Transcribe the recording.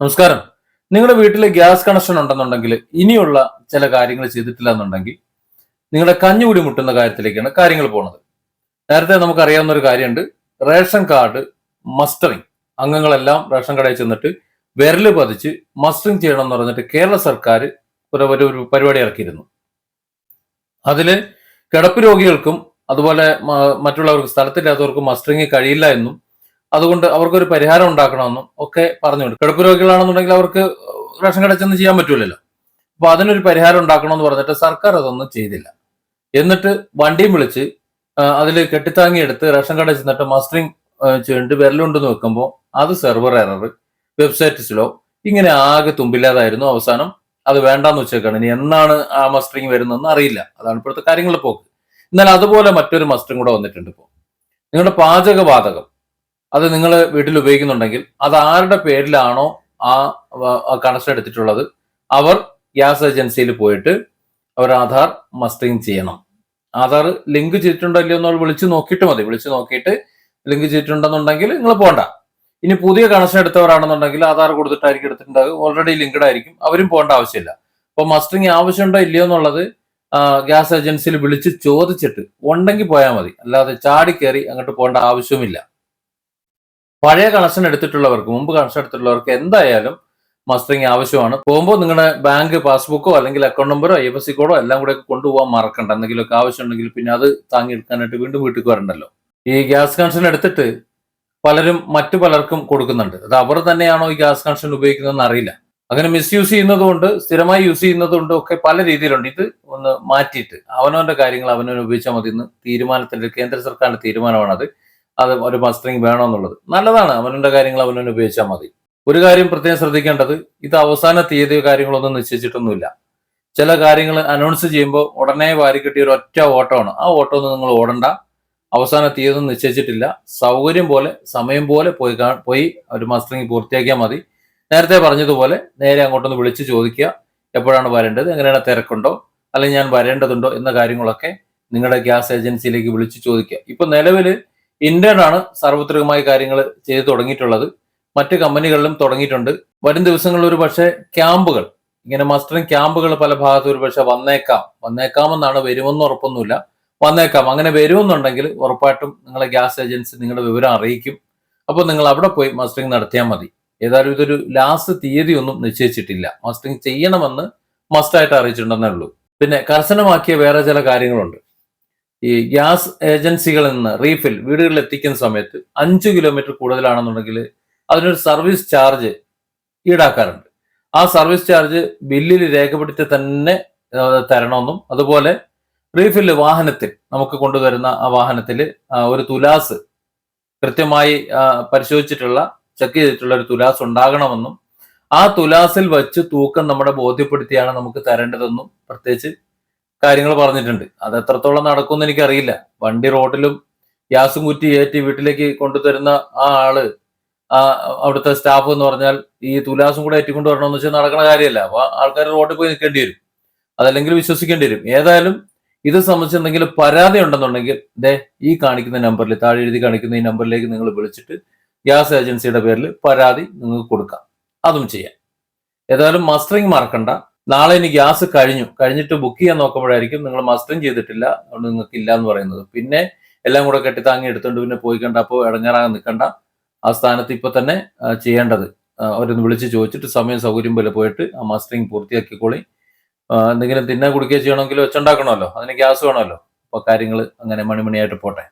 നമസ്കാരം. നിങ്ങളുടെ വീട്ടിൽ ഗ്യാസ് കണക്ഷൻ ഉണ്ടെന്നുണ്ടെങ്കിൽ ഇനിയുള്ള ചില കാര്യങ്ങൾ ചെയ്തിട്ടില്ല എന്നുണ്ടെങ്കിൽ നിങ്ങളുടെ കഞ്ഞുകൂടി മുട്ടുന്ന കാര്യത്തിലേക്കാണ് കാര്യങ്ങൾ പോണത്. നേരത്തെ നമുക്കറിയാവുന്ന ഒരു കാര്യമുണ്ട്. Ration card mustering. അംഗങ്ങളെല്ലാം റേഷൻ കടയിൽ ചെന്നിട്ട് വിരൽ പതിച്ച് മസ്റ്ററിങ് ചെയ്യണം എന്ന് പറഞ്ഞിട്ട് കേരള സർക്കാർ ഒരു ഒരു പരിപാടി ഇറക്കിയിരുന്നു. അതിൽ കിടപ്പ് രോഗികൾക്കും അതുപോലെ മറ്റുള്ളവർക്ക് സ്ഥലത്തില്ലാത്തവർക്കും മസ്റ്ററിങ് കഴിയില്ല എന്നും അതുകൊണ്ട് അവർക്കൊരു പരിഹാരം ഉണ്ടാക്കണമെന്നും ഒക്കെ പറഞ്ഞുകൊണ്ട് കിടപ്പ് രോഗികളാണെന്നുണ്ടെങ്കിൽ അവർക്ക് റേഷൻ കടയിൽ ചെയ്യാൻ പറ്റൂലല്ലോ. അപ്പൊ അതിനൊരു പരിഹാരം ഉണ്ടാക്കണമെന്ന് പറഞ്ഞിട്ട് സർക്കാർ അതൊന്നും ചെയ്തില്ല. എന്നിട്ട് വണ്ടിയും വിളിച്ച് അതിൽ കെട്ടിത്താങ്ങി എടുത്ത് റേഷൻ കടയിൽ ചെന്നിട്ട് മസ്റ്ററിങ് ചെയ്തിട്ട് വിരലുണ്ടെന്ന് വെക്കുമ്പോൾ അത് സെർവർ എറർ വെബ്സൈറ്റ് സ്ലോ ഇങ്ങനെ ആകെ തുമ്പില്ലാതായിരുന്നു അവസാനം. അത് വേണ്ടാന്ന് വെച്ചേക്കാണ്. ഇനി എന്നാണ് ആ മസ്റ്ററിങ് വരുന്നതെന്ന് അറിയില്ല. അതാണ് ഇപ്പോഴത്തെ കാര്യങ്ങൾ പോക്ക്. എന്നാൽ അതുപോലെ മറ്റൊരു മസ്റ്ററിങ് കൂടെ വന്നിട്ടുണ്ട് ഇപ്പോൾ നിങ്ങളുടെ പാചകവാതകം. അത് നിങ്ങൾ വീട്ടിൽ ഉപയോഗിക്കുന്നുണ്ടെങ്കിൽ അത് ആരുടെ പേരിലാണോ ആ കണക്ഷൻ എടുത്തിട്ടുള്ളത്? അവർ ഗ്യാസ് ഏജൻസിയിൽ പോയിട്ട് അവർ ആധാർ മസ്റ്ററിങ് ചെയ്യണം. ആധാർ ലിങ്ക് ചെയ്തിട്ടുണ്ടോ ഇല്ലയോ എന്ന് വിളിച്ച് നോക്കിയിട്ട് മതി. വിളിച്ച് നോക്കിയിട്ട് ലിങ്ക് ചെയ്തിട്ടുണ്ടെന്നുണ്ടെങ്കിൽ നിങ്ങൾ പോകണ്ട ഇനി പുതിയ കണക്ഷൻ എടുത്തവരാണെന്നുണ്ടെങ്കിൽ ആധാർ കൊടുത്തിട്ടായിരിക്കും എടുത്തിട്ടുണ്ടാകും ഓൾറെഡി ലിങ്ക്ഡ് ആയിരിക്കും. അവരും പോകേണ്ട ആവശ്യമില്ല. അപ്പൊ മസ്റ്ററിങ് ആവശ്യമുണ്ടോ ഇല്ലയോ എന്നുള്ളത് ഗ്യാസ് ഏജൻസിയിൽ വിളിച്ച് ചോദിച്ചിട്ട് ഉണ്ടെങ്കിൽ പോയാൽ മതി. അല്ലാതെ ചാടി കയറി അങ്ങോട്ട് പോകേണ്ട ആവശ്യവുമില്ല. പഴയ കണക്ഷൻ എടുത്തിട്ടുള്ളവർക്ക് മുമ്പ് കണക്ഷൻ എടുത്തിട്ടുള്ളവർക്ക് എന്തായാലും മസ്റ്ററിങ് ആവശ്യമാണ്. പോകുമ്പോൾ നിങ്ങളുടെ ബാങ്ക് പാസ്ബുക്കോ അല്ലെങ്കിൽ അക്കൗണ്ട് നമ്പറോ ഐ എഫ് സി കോഡോ എല്ലാം കൂടെ കൊണ്ടുപോകാൻ മറക്കണ്ട. എന്തെങ്കിലുമൊക്കെ ആവശ്യമുണ്ടെങ്കിൽ പിന്നെ അത് താങ്ങി എടുക്കാനായിട്ട് വീണ്ടും വീട്ടിൽ വരണ്ടല്ലോ. ഈ ഗ്യാസ് കണക്ഷൻ എടുത്തിട്ട് പലരും മറ്റു പലർക്കും കൊടുക്കുന്നുണ്ട്. അത് അവർ തന്നെയാണോ ഈ ഗ്യാസ് കണക്ഷൻ ഉപയോഗിക്കുന്നതെന്ന് അറിയില്ല. അങ്ങനെ മിസ് യൂസ് ചെയ്യുന്നതുകൊണ്ട് സ്ഥിരമായി യൂസ് ചെയ്യുന്നതുകൊണ്ട് ഒക്കെ പല രീതിയിലുണ്ട്. ഇത് ഒന്ന് മാറ്റിയിട്ട് അവനവന്റെ കാര്യങ്ങൾ അവനവൻ ഉപയോഗിച്ചാൽ മതി എന്ന് തീരുമാനത്തിന്റെ കേന്ദ്ര സർക്കാരിന്റെ തീരുമാനമാണത്. അത് ഒരു മസ്റ്ററിങ് വേണമെന്നുള്ളത്. നല്ലതാണ്. അവനവന്റെ കാര്യങ്ങൾ അവനവൻ ഉപയോഗിച്ചാൽ മതി. ഒരു കാര്യം പ്രത്യേകം ശ്രദ്ധിക്കേണ്ടത് ഇത് അവസാന തീയതിയോ കാര്യങ്ങളൊന്നും നിശ്ചയിച്ചിട്ടൊന്നുമില്ല. ചില കാര്യങ്ങൾ അനൗൺസ് ചെയ്യുമ്പോൾ ഉടനെ വാരി കിട്ടിയ ഒരു ഒറ്റ ഓട്ടമാണ്. ആ ഓട്ടം ഒന്നും നിങ്ങൾ ഓടണ്ട. അവസാന തീയതി നിശ്ചയിച്ചിട്ടില്ല. സൗകര്യം പോലെ സമയം പോലെ പോയി പോയി ഒരു മസ്റ്ററിങ് പൂർത്തിയാക്കിയാൽ മതി. നേരത്തെ പറഞ്ഞതുപോലെ നേരെ അങ്ങോട്ടൊന്ന് വിളിച്ച് ചോദിക്കുക. എപ്പോഴാണ് വരേണ്ടത്? എങ്ങനെയാണ് തിരക്കുണ്ടോ? അല്ലെങ്കിൽ ഞാൻ വരേണ്ടതുണ്ടോ? എന്ന കാര്യങ്ങളൊക്കെ നിങ്ങളുടെ ഗ്യാസ് ഏജൻസിയിലേക്ക് വിളിച്ച് ചോദിക്കുക. ഇപ്പൊ നിലവിൽ ഇന്ത്യൻ ആണ് സാർവത്രികമായി കാര്യങ്ങൾ ചെയ്തു തുടങ്ങിയിട്ടുള്ളത്. മറ്റ് കമ്പനികളിലും തുടങ്ങിയിട്ടുണ്ട്. വരും ദിവസങ്ങളിൽ ഒരു പക്ഷേ ക്യാമ്പുകൾ ഇങ്ങനെ മസ്റ്ററിംഗ് ക്യാമ്പുകൾ പല ഭാഗത്തും ഒരു പക്ഷെ വന്നേക്കാം. വന്നേക്കാമെന്നാണ് വരുമെന്ന് ഉറപ്പൊന്നുമില്ല. വന്നേക്കാം. അങ്ങനെ വരുമെന്നുണ്ടെങ്കിൽ ഉറപ്പായിട്ടും നിങ്ങളെ ഗ്യാസ് ഏജൻസി നിങ്ങളുടെ വിവരം അറിയിക്കും. അപ്പോൾ നിങ്ങൾ അവിടെ പോയി മസ്റ്ററിംഗ് നടത്തിയാൽ മതി. ഏതായാലും ഇതൊരു ലാസ്റ്റ് തീയതി ഒന്നും നിശ്ചയിച്ചിട്ടില്ല. മസ്റ്ററിംഗ് ചെയ്യണമെന്ന് മസ്റ്റായിട്ട് അറിയിച്ചിട്ടുണ്ടെന്നേ ഉള്ളൂ. പിന്നെ കർശനമാക്കിയ വേറെ ചില കാര്യങ്ങളുണ്ട്. ഈ ഗ്യാസ് ഏജൻസികളിൽ നിന്ന് റീഫിൽ വീടുകളിൽ എത്തിക്കുന്ന സമയത്ത് അഞ്ച് കിലോമീറ്റർ കൂടുതലാണെന്നുണ്ടെങ്കിൽ അതിനൊരു സർവീസ് ചാർജ് ഈടാക്കാറുണ്ട്. ആ സർവീസ് ചാർജ് ബില്ലിൽ രേഖപ്പെടുത്തി തന്നെ തരണമെന്നും അതുപോലെ റീഫിൽ വാഹനത്തിൽ നമുക്ക് കൊണ്ടുവരുന്ന ആ വാഹനത്തിൽ ഒരു തുലാസ് കൃത്യമായി പരിശോധിച്ചിട്ടുള്ള ചെക്ക് ചെയ്തിട്ടുള്ള ഒരു തുലാസ് ഉണ്ടാകണമെന്നും ആ തുലാസിൽ വച്ച് തൂക്കം നമ്മുടെ ബോധ്യപ്പെടുത്തിയാണ് നമുക്ക് തരേണ്ടതെന്നും പ്രത്യേകിച്ച് കാര്യങ്ങൾ പറഞ്ഞിട്ടുണ്ട്. അത് എത്രത്തോളം നടക്കുമെന്ന് എനിക്കറിയില്ല. വണ്ടി റോഡിലും ഗ്യാസും കുറ്റി ഏറ്റി വീട്ടിലേക്ക് കൊണ്ടുതരുന്ന ആ ആൾ ആ അവിടുത്തെ സ്റ്റാഫ് എന്ന് പറഞ്ഞാൽ ഈ തുലാസും കൂടെ ഏറ്റിക്കൊണ്ട് വരണമെന്ന് വെച്ചാൽ നടക്കുന്ന കാര്യമല്ല. അപ്പൊ ആൾക്കാർ റോഡിൽ പോയി നിൽക്കേണ്ടി വരും. അതല്ലെങ്കിൽ വിശ്വസിക്കേണ്ടി വരും. ഏതായാലും ഇത് സംബന്ധിച്ച് എന്തെങ്കിലും പരാതി ഉണ്ടെന്നുണ്ടെങ്കിൽ ദേ ഈ കാണിക്കുന്ന നമ്പറിൽ താഴെ എഴുതി കാണിക്കുന്ന ഈ നമ്പറിലേക്ക് നിങ്ങൾ വിളിച്ചിട്ട് ഗ്യാസ് ഏജൻസിയുടെ പേരിൽ പരാതി നിങ്ങൾക്ക് കൊടുക്കാം. അതും ചെയ്യാം. ഏതായാലും മസ്റ്ററിങ് മറക്കണ്ട. നാളെ ഇനി ഗ്യാസ് കഴിഞ്ഞു. കഴിഞ്ഞിട്ട് ബുക്ക് ചെയ്യാൻ നോക്കുമ്പോഴായിരിക്കും നിങ്ങൾ മസ്റ്ററിങ് ചെയ്തിട്ടില്ല. അതുകൊണ്ട് നിങ്ങൾക്ക് ഇല്ല എന്ന് പറയുന്നത്. പിന്നെ എല്ലാം കൂടെ കെട്ടിത്താങ്ങി എടുത്തുകൊണ്ട് പിന്നെ പോയി കണ്ട അപ്പോൾ ഇടങ്ങേറാകാൻ നിൽക്കണ്ട. ആ സ്ഥാനത്ത് ഇപ്പൊ തന്നെ ചെയ്യേണ്ടത്. അവരൊന്ന് വിളിച്ച് ചോദിച്ചിട്ട് സമയം സൗകര്യം പോലെ പോയിട്ട് ആ മസ്റ്ററിങ് പൂർത്തിയാക്കിക്കോളി. എന്തെങ്കിലും തിന്നാൻ കുടിക്കുകയോ ചെയ്യണമെങ്കിൽ വെച്ചുണ്ടാക്കണമല്ലോ അതിന് ഗ്യാസ് വേണമല്ലോ. അപ്പൊ കാര്യങ്ങൾ അങ്ങനെ മണിമണിയായിട്ട് പോട്ടെ.